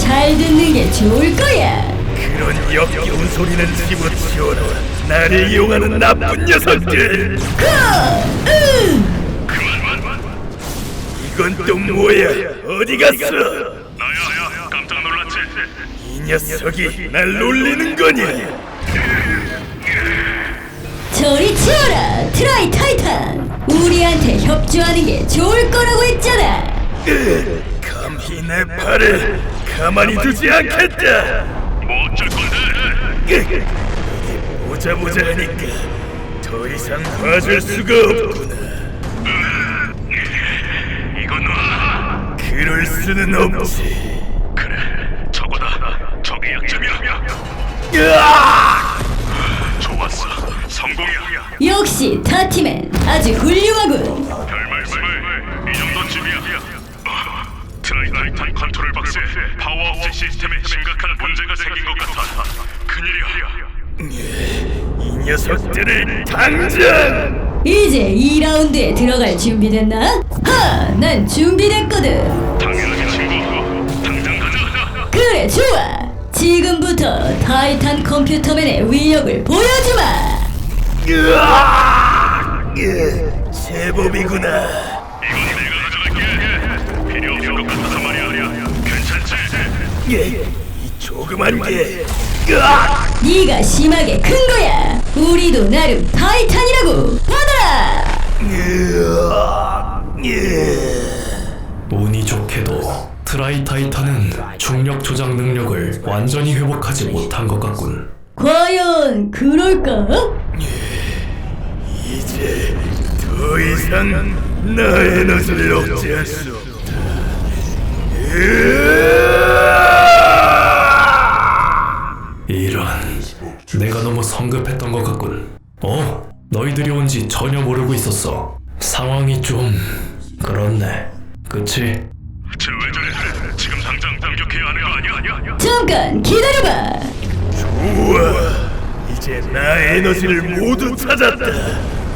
잘 듣는 게 좋을 거야. 그런 역겨운 소리는 집어치워라 나를 이용하는 나쁜 녀석들 그, 으, 이건 또 뭐야 어디 갔어 나야 깜짝 놀랐지 이 녀석이 날 놀리는 거냐 저리 치워라, 트라이 타이탄. 우리한테 협조하는 게 좋을 거라고 했잖아. 으, 감히 내 팔을 가만히 두지 않겠다. 뭐 어쩔 건데? 으, 보자 보자 하니까 더 이상 봐줄 수가 없구나. 이건 놔. 그럴 수는 없지. 그래 저거다. 저게 약점이야. 으아! 좋았어. 성공이야. 역시 타티맨 아주 훌륭하군. 별 박스에 파워업체 시스템에 심각한 문제가 생긴 것 같아 큰일이야 이 녀석들을 당장 이제 2라운드에 들어갈 준비됐나? 하, 난 준비됐거든. 당연하게 친구 당장 가자 그래, 좋아. 지금부터 타이탄 컴퓨터맨의 위력을 보여주마. 으아! 으, 제법이구나 이건 예, 이 조그만 게 으아! 네가 심하게 큰 거야. 우리도 나름 타이탄이라고. 받아라. 으아! 예. 운이 좋게도 트라이타이탄은 중력 조작 능력을 완전히 회복하지 못한 것 같군. 과연 그럴까? 이제 더 이상 나의 에너지를 억제할 수 없다 으아! 이런, 내가 너무 성급했던 것 같군. 어, 너희들이 온 지 전혀 모르고 있었어. 상황이 좀 그렇네. 그치? 쟤왜 저래 지금 당장 공격해야 하는 거 아니야? 아니야? 잠깐 기다려봐. 우와 이제 나의 에너지를 모두 찾았다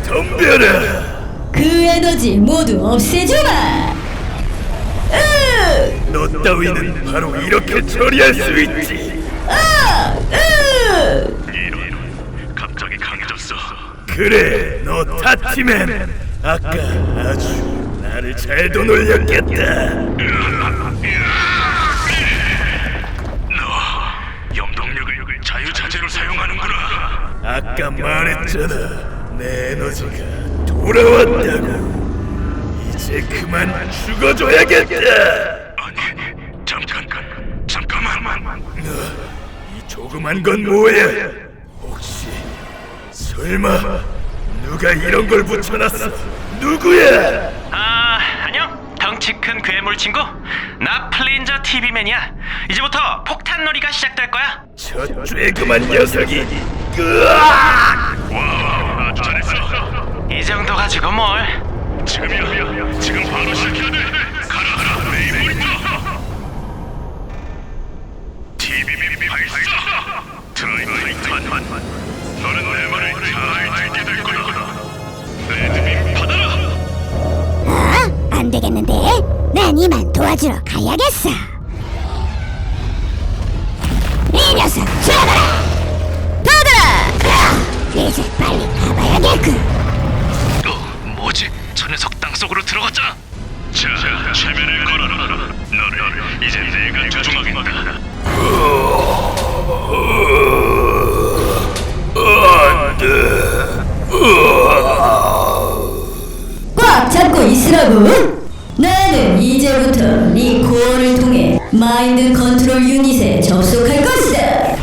덤벼라 그 에너지 모두 없애주마. 으, 너 따위는 바로 이렇게 처리할 수 있지 아, 그래 너 타티맨. 아까 아주 나를 잘도 놀렸겠다. 너 염동력을 자유자재로 사용하는구나. 아까 말했잖아. 내 에너지가 돌아왔다고. 이제 그만 죽어줘야겠다. 아니 잠깐 잠깐만. 이 조그만 건 뭐야 설마 누가 이런 걸 붙여놨어 누구야 아, 안녕. 덩치 큰 괴물 친구. 나 플레인저 TV맨이야. 이제부터 폭탄 놀이가 시작될 거야. 저 쬐그만 녀석이 으악! 와 아주 잘했어 이 정도 가지고 뭘? 지금이야 지금 바로 시작해야 돼 가라 가라 도와주러 가야겠어. 이 녀석 죽어라! 받아라! 이제 빨리 가봐야겠군. 어, 뭐지? 저 녀석 땅속으로 들어갔잖아. 자, 최면을 걸어라. 너를 이제 내가 조종하겠다. 꽉 잡고 있으라고. 이제부터 네 코어를 통해 마인드 컨트롤 유닛에 접속할 것이다.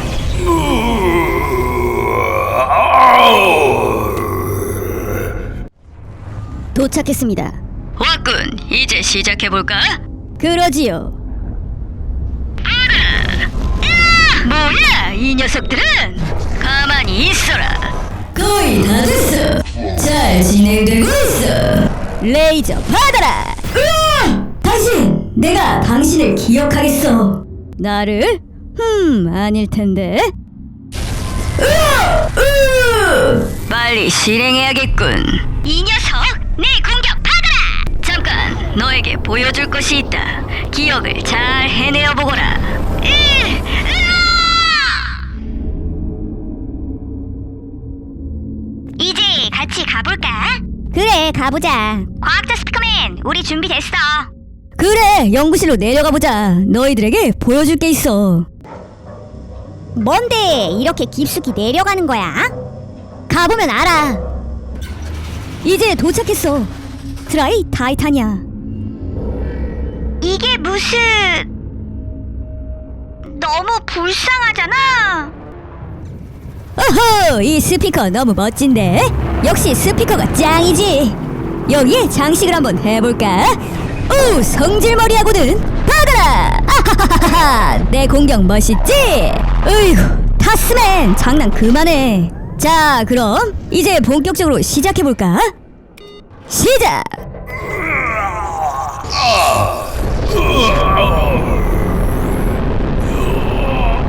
도착했습니다. 왔군. 이제 시작해 볼까? 그러지요. 뭐야, 이 녀석들은? 가만히 있어라. 거의 다 됐어. 잘 진행되고 있어. 레이저 받아라! 으아! 당신, 내가 당신을 기억하겠어. 나를? 흠, 아닐 텐데. 빨리 실행해야겠군. 이 녀석, 내 공격 받아라. 잠깐, 너에게 보여줄 것이 있다. 기억을 잘 해내어 보거라. 이제 같이 가볼까? 그래 가보자 과학자 스피커맨, 우리 준비됐어. 그래 연구실로 내려가 보자. 너희들에게 보여줄 게 있어. 뭔데? 이렇게 깊숙이 내려가는 거야? 가보면 알아. 이제 도착했어. 트라이 타이탄이야 이게 무슨 너무 불쌍하잖아. 어허 이 스피커 너무 멋진데? 역시 스피커가 짱이지. 여기에 장식을 한번 해볼까 오 받아라 아하하하하 내 공격 멋있지 으이구 타스맨 장난 그만해 자 그럼 이제 본격적으로 시작해볼까 시작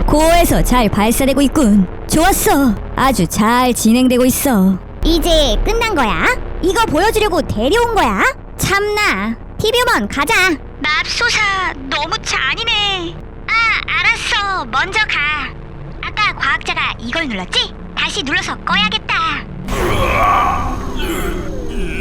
고에서 잘 발사되고 있군. 좋았어. 아주 잘 진행되고 있어. 이제 끝난 거야? 이거 보여주려고 데려온 거야? 참나. TV만 가자. 맙소사 너무 잔인해. 아 알았어. 먼저 가. 아까 과학자가 이걸 눌렀지? 다시 눌러서 꺼야겠다.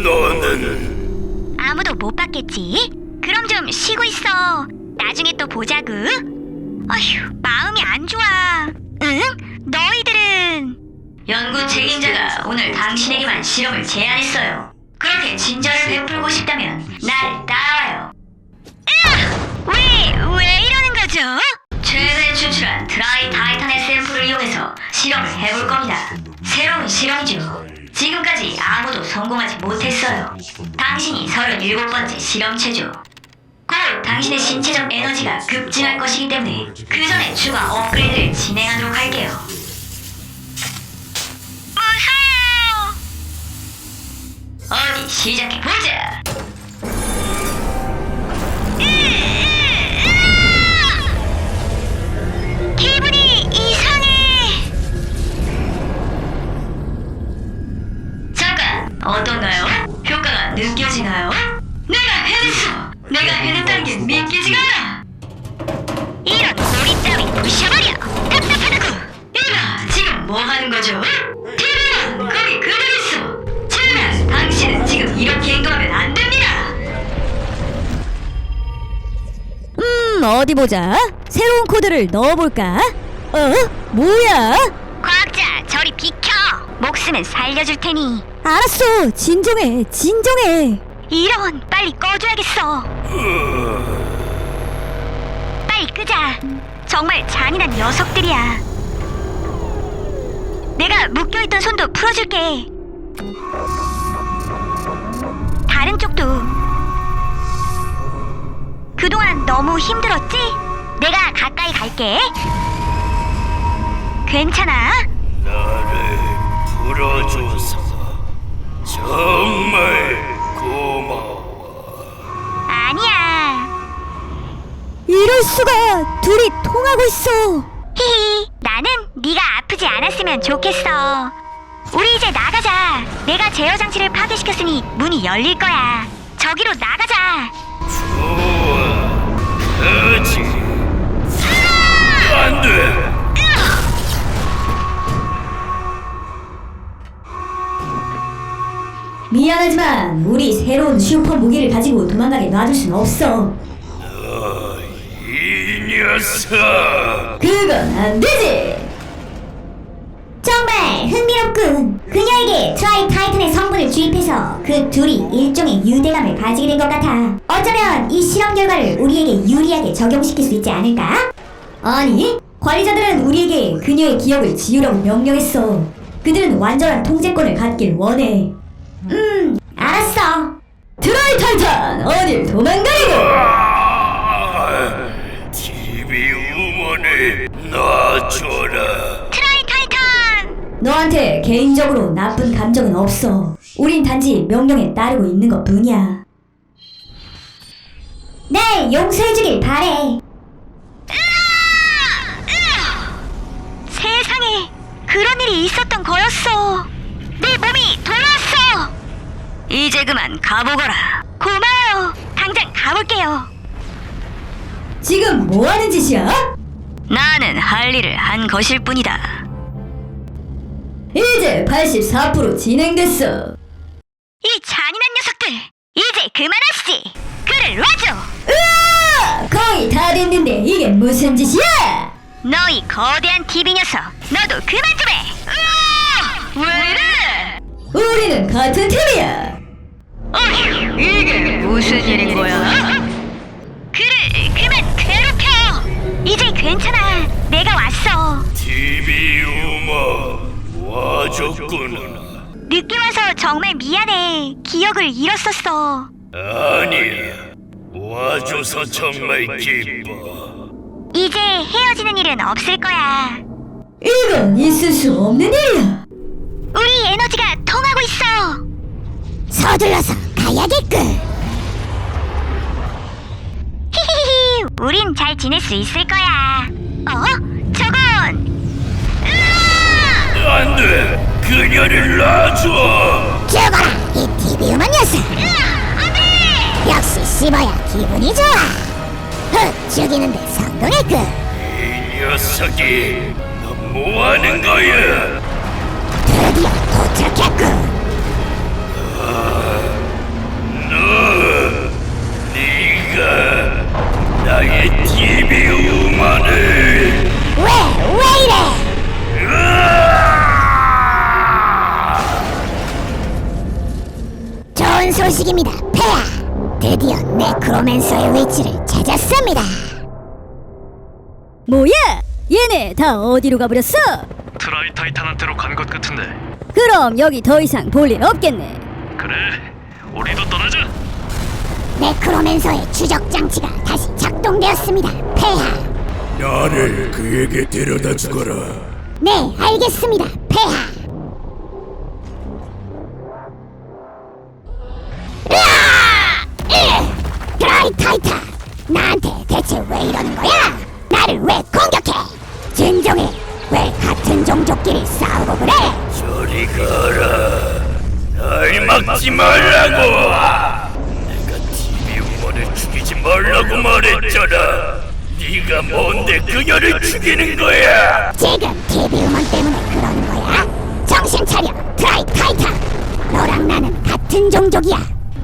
너는 아무도 못 봤겠지? 그럼 좀 쉬고 있어. 나중에 또 보자구. 어휴, 마음이 안 좋아. 응? 너희들은 연구 책임자가 오늘 당신에게만 실험을 제안했어요. 그렇게 친절을 베풀고 싶다면 날 따라와요. 왜, 왜 이러는 거죠? 최근에 추출한 드라이 타이탄의 샘플을 이용해서 실험을 해볼 겁니다. 새로운 실험이죠. 지금까지 아무도 성공하지 못했어요. 당신이 37번째 실험체죠. 곧 당신의 신체적 에너지가 급증할 것이기 때문에 그 전에 추가 업그레이드를 진행하도록 할게요. 어디 시작해보자. 기분이 이상해. 잠깐, 어떤가요? 효과가 느껴지나요? 내가 해냈어! 내가 해냈다는 게 믿기지가 않아! 이런 고리 따위 부셔버려. 답답하다고. 이봐, 지금 뭐 하는 거죠? TV는 거기 그대로 이렇게 행동하면 안 됩니다! 음, 어디 보자. 새로운 코드를 넣어볼까? 어? 뭐야? 과학자, 저리 비켜. 목숨은 살려줄 테니. 알았어. 진정해. 진정해. 이런, 빨리 꺼줘야겠어. 빨리 끄자. 정말 잔인한 녀석들이야. 내가 묶여있던 손도 풀어줄게. 다른 쪽도. 그동안 너무 힘들었지? 내가 가까이 갈게. 괜찮아? 나를 풀어줘서 정말 고마워. 아니야. 이럴 수가. 둘이 통하고 있어. 히히, 나는 네가 아프지 않았으면 좋겠어. 우리 이제 나가자. 내가 제어 장치를 파괴시켰으니 문이 열릴 거야. 저기로 나가자. 좋아. 그렇지. 안 돼. 미안하지만 우리 새로운 슈퍼 무기를 가지고 도망가게 놔둘 순 없어. 이 녀석. 그건 안 되지. 정말 흥미롭군. 그녀에게 트라이 타이탄의 성분을 주입해서 그 둘이 일종의 유대감을 가지게 된 것 같아. 어쩌면 이 실험 결과를 우리에게 유리하게 적용시킬 수 있지 않을까? 아니, 관리자들은 우리에게 그녀의 기억을 지우라고 명령했어. 그들은 완전한 통제권을 갖길 원해. 음, 알았어. 드라이 타이탄, 어딜 도망가려고! 아, TV 우먼을 놔줘라. 너한테 개인적으로 나쁜 감정은 없어. 우린 단지 명령에 따르고 있는 것 뿐이야. 날 용서해주길 바래. 세상에 그런 일이 있었던 거였어. 내 몸이 돌아왔어. 이제 그만 가보거라. 고마워요. 당장 갈게요. 지금 뭐 하는 짓이야? 나는 할 일을 한 것일 뿐이다. 이제 84% 진행됐어. 이 잔인한 녀석들, 이제 그만하시지. 그를 놔줘. 으아! 거의 다 됐는데 이게 무슨 짓이야? 너희 거대한 TV 녀석, 너도 그만 좀 해. 으아! 왜 이래? 우리는 같은 팀이야. 이게 무슨 일인 거야? 그를 그만 괴롭혀. 이제 괜찮아. 내가 왔어. TV 우먼 와줬구나. 늦게 와서 정말 미안해. 기억을 잃었었어. 아니야. 와줘서 정말 기뻐. 이제 헤어지는 일은 없을 거야. 이건 있을 수 없는 일이야. 우리 에너지가 통하고 있어. 서둘러서 가야겠군. 히히히, 우린 잘 지낼 수 있을 거야. 어? 저건 안 돼. 그녀를 놔줘. 죽어라 이 TV우먼 녀석. 역시 씹어야 기분이 좋아. 흑 죽이는데 성공했군. 이 녀석이 너 뭐하는 거야? 드디어 도착했군. 나의 TV 우먼을 왜, 왜 이래? 좋은 소식입니다, 폐하. 드디어 네크로맨서의 위치를 찾았습니다. 뭐야? 얘네 다 어디로 가버렸어? 트라이 타이탄한테로 간 것 같은데. 그럼 여기 더 이상 볼 일 없겠네. 그래, 우리도 떠나자. 네크로맨서의 추적 장치가 다시 작동되었습니다, 폐하. 나를 그에게 데려다 주거라. 네, 알겠습니다, 폐하. 대체 왜 이러는 거야? 나를 왜 공격해? 진정해. 왜 같은 종족끼리 싸우고 그래? 저리 가라. 날 막지 말라고. 내가 TV 우먼을 죽이지 말라고 말했잖아. 네가 뭔데 그녀를 죽이는 거야? 지금 TV 음원 때문에 그러는 거야? 정신 차려, 드라이 타이탄. 너랑 나는 같은 종족이야.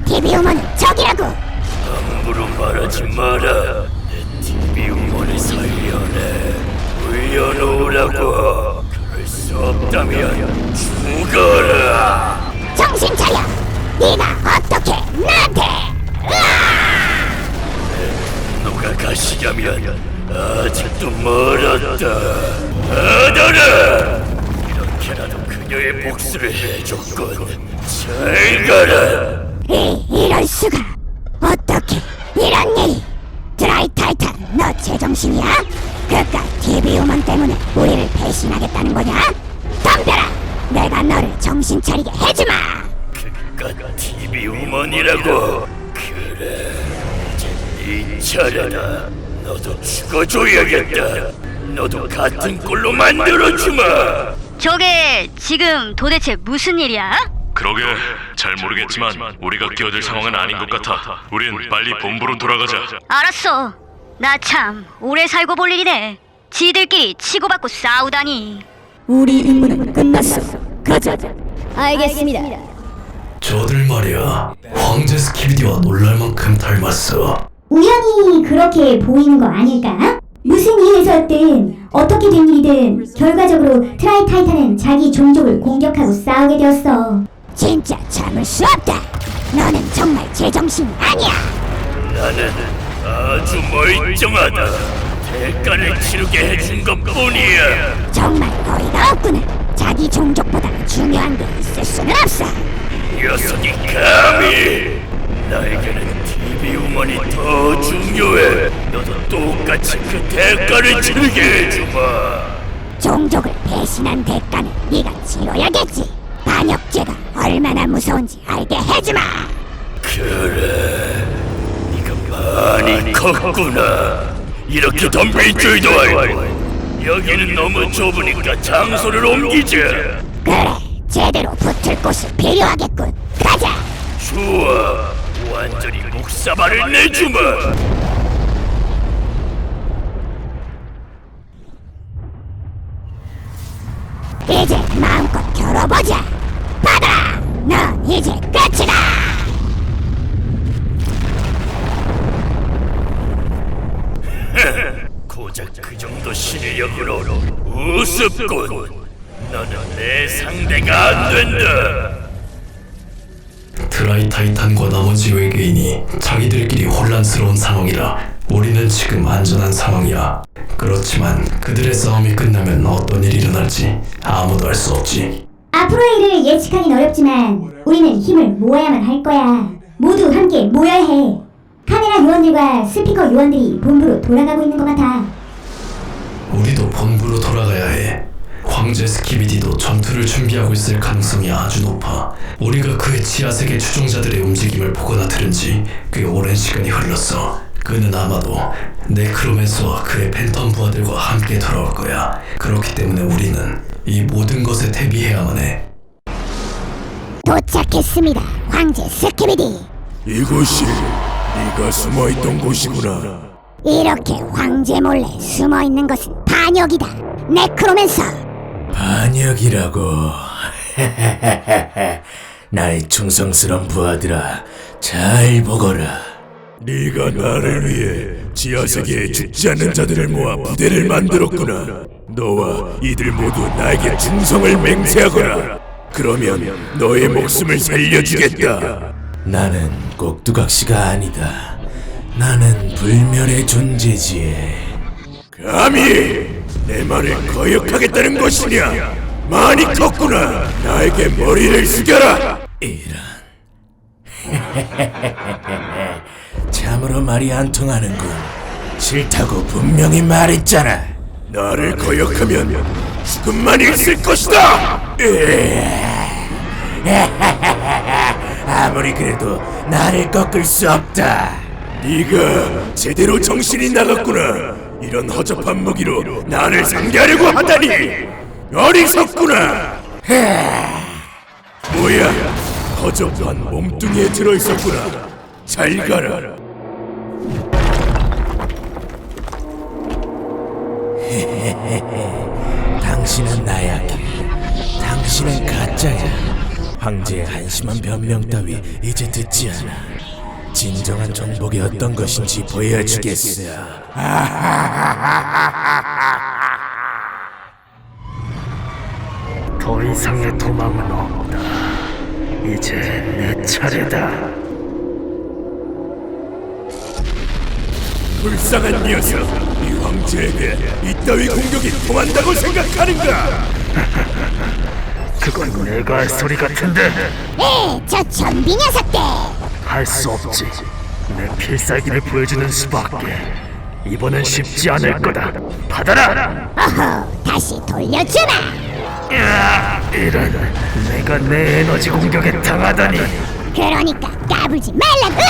TV 음원은 적이라고. 함부로 말하지 마라. 살려내. 올려놓으라고. 그럴 수 없다면 죽어라. 정신 차려. 네가 어떻게 나한테? 너가 가시려면 아직도 멀었다. 아더라! 이렇게라도 그녀의 복수를 해줬군. 잘 가라. 이 이럴 수가. 어떻게 이런 일이? 드라이 타이탄, 너 제정신이야? 그깟 TV 음원 때문에 우리를 배신하겠다는 거냐? 덤벼라. 내가 너를 정신 차리게 해주마. 그깟 TV 우먼이라고. 그래. 이제 네 차례다. 너도 죽어줘야겠다. 너도 같은 꼴로 만들어주마. 저게 지금 도대체 무슨 일이야? 그러게, 잘 모르겠지만 우리가 끼어들 상황은 아닌 것 같아. 우린 빨리 본부로 돌아가자. 알았어. 나 참 오래 살고 볼 일이네. 지들끼리 치고받고 싸우다니. 우리 임무는 끝났어. 가자. 알겠습니다. 저들 말이야. 황제 스키비디와 놀랄 만큼 닮았어. 우연히 그렇게 보이는 거 아닐까? 무슨 이유에서든 어떻게 된 일이든 결과적으로 트라이 타이탄은 자기 종족을 공격하고 싸우게 되었어. 진짜 참을 수 없다. 너는 정말 제정신이 아니야. 나는 아주 멀쩡하다. 대가를 치르게 해준 것 뿐이야. 정말 어이가 없구나. 자기 종족보다 중요한 게 있을 수는 없어. 녀석이 감히 나에게는 TV 우먼이 더 중요해. 너도 똑같이 그 대가를 치르게 해주마. 종족을 배신한 대가는 네가 치러야겠지. 반역죄가 얼마나 무서운지 알게 해주마. 그래, 많이 컸구나. 이렇게 덤빌 줄도 알고. 여기는 너무 좁으니까 장소를 옮기자. 그래, 제대로 붙을 곳이 필요하겠군. 가자. 좋아, 완전히 복사발을 내주마. 이제 마음껏 겨뤄보자. 받아. 넌 이제 끝이 정도 실력으로 우습군. 너는 내 상대가 안 된다. 드라이 타이탄과 나머지 외계인이 자기들끼리 혼란스러운 상황이라 우리는 지금 안전한 상황이야. 그렇지만 그들의 싸움이 끝나면 어떤 일이 일어날지 아무도 알 수 없지. 앞으로의 일을 예측하긴 어렵지만 우리는 힘을 모아야만 할 거야. 모두 함께 모여야 해. 카메라 요원들과 스피커 요원들이 본부로 돌아가고 있는 것 같아. 우리도 본부로 돌아가야 해. 황제 스키비디도 전투를 준비하고 있을 가능성이 아주 높아. 우리가 그의 지하세계 추종자들의 움직임을 보거나 들은 지 꽤 오랜 시간이 흘렀어. 그는 아마도 네크로맨서와 그의 팬텀 부하들과 함께 돌아올 거야. 그렇기 때문에 우리는 이 모든 것에 대비해야만 해. 도착했습니다. 황제 스키비디. 이곳이 네가 숨어있던 곳이구나. 이렇게 황제 몰래 숨어 있는 것은 반역이다. 네크로맨서. 반역이라고. 나의 충성스런 부하들아, 잘 보거라. 네가 나를 위해 지하 세계에 죽지 않는 자들을 모아 부대를 만들었구나. 너와 이들 모두 나에게 충성을 맹세하거라. 그러면 너의 목숨을 살려주겠다. 나는 꼭두각시가 아니다. 나는 불멸의 존재지. 감히 내 말을 거역하겠다는 것이냐? 많이 컸구나. 나에게 머리를 숙여라. 이런. 참으로 말이 안 통하는군. 싫다고 분명히 말했잖아. 나를 거역하면 죽음만 있을 것이다. 아무리 그래도 나를 꺾을 수 없다. 네가 제대로 정신이 나갔구나. 이런 허접한 무기로 나를 상대하려고 하다니 어리석구나. 뭐야? 허접한 몸뚱이에 들어 있었구나. 잘 가라. 당신은 나약해. 당신은 가짜야. 황제의 한심한 변명 따위 이제 듣지 않아. 진정한 정복이 어떤 것인지 보여주겠어. 더 이상의 도망은 없다. 이제 내 차례다. 불쌍한 녀석! 이 황제에게 이따위 공격이 통한다고 생각하는가? 그건 내가 할 소리 같은데 에, 저 좀비 녀석들. 할 수 없지. 내 필살기를 보여주는 수밖에. 이번엔 쉽지 않을 거다. 받아라. 어허, 다시 돌려주마. 야, 이런 내가 내 에너지 공격에 당하다니. 그러니까 까불지 말라고.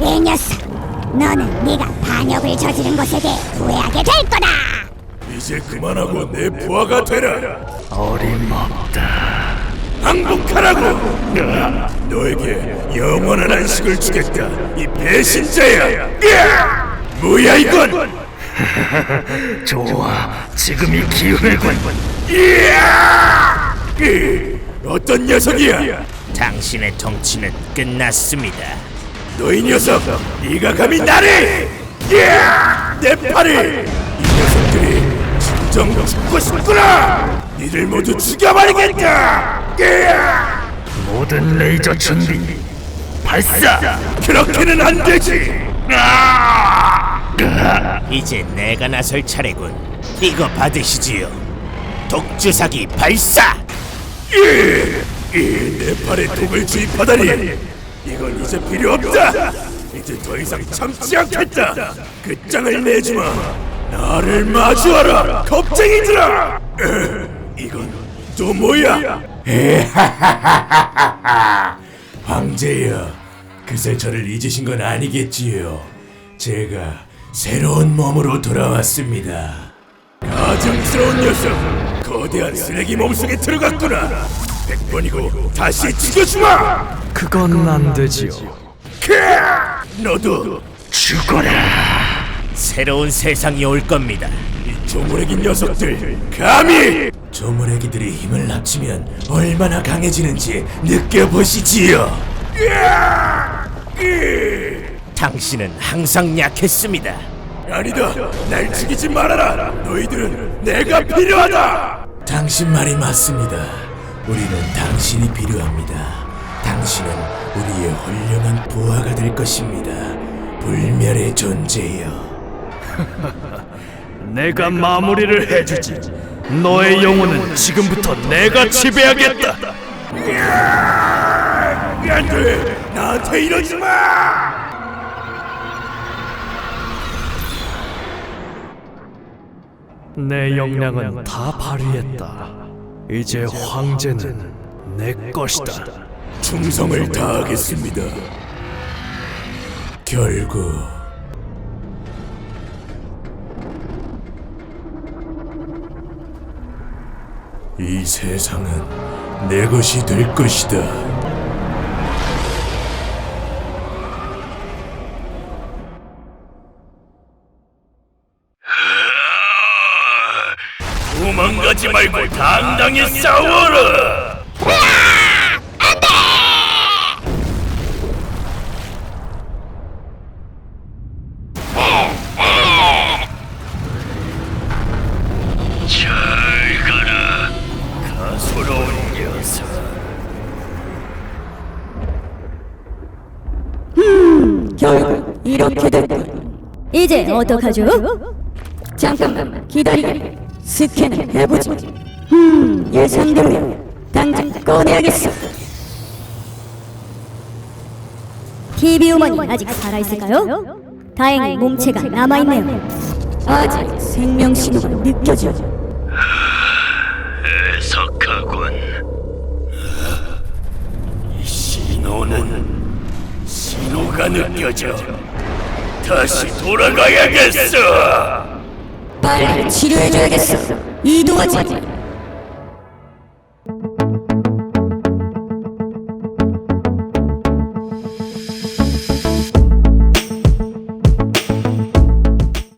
으! 이 녀석, 너는 네가 반역을 저지른 것에 대해 후회하게 될 거다. 이제 그만하고 내 부하가 되라! 어림없다. 항복하라고! 너에게 영원한 안식을 주겠다, 이 배신자야! 뭐야 이건! 좋아, 지금이 기회군. 으, 어떤 녀석이야! 당신의 통치는 끝났습니다. 너희 녀석! 네가 감히 나를! 으아! 내 팔을! 이 녀석들이 진정 죽고 싶구나! 니들 모두 죽여버리겠다! 모든 레이저 준비. 발사. 그렇게는 안 되지! 이제 내가 나설 차례군. 이거 받으시지요. 독주사기 발사! 이내 팔에 독을 주입하다니 이건 이제 필요 없다 이제 더 이상 참지 않겠다 끝장을 내주마 나를 마주하라 겁쟁이들아 에, 이건 또 뭐야 황제여 그새 저를 잊으신 건 아니겠지요 제가 새로운 몸으로 돌아왔습니다 가증스러운 녀석 거대한 쓰레기 몸속에 들어갔구나 백 번이고 다시 죽여주마. 그건 안 되지요. 캬! 너도 죽어라. 새로운 세상이 올 겁니다. 이 조물애기 녀석들 감히 조물애기들이 힘을 합치면 얼마나 강해지는지 느껴보시지요. 당신은 항상 약했습니다. 아니다. 날 죽이지 말아라. 너희들은 내가 필요하다. 당신 말이 맞습니다. 우리는 당신이 필요합니다. 당신은 우리의 훌륭한 부하가 될 것입니다. 불멸의 존재요. 내가 마무리를 해주지. 너의 영혼은 지금부터 내가 지배하겠다. 안돼. 나한테 이러지 마. 내 역량은 다 발휘했다. 이제 황제는 내 것이다. 충성을 다하겠습니다. 결국 이 세상은 내 것이 될 것이다. 도망가지 말고 당당히 싸워라. 어떡하죠? 잠깐만 기다리게. 스캔을 해보지. 음, 예상대로야. 당장 꺼내야겠어. TV 우먼이 아직 살아있을까요? 다행히 몸체가 남아있네요. 아직 생명 신호가 느껴져. 애석하군. 이 신호는 신호가 느껴져. 다시 돌아가야겠어. 빨리 치료해줘야겠어. 이동하지.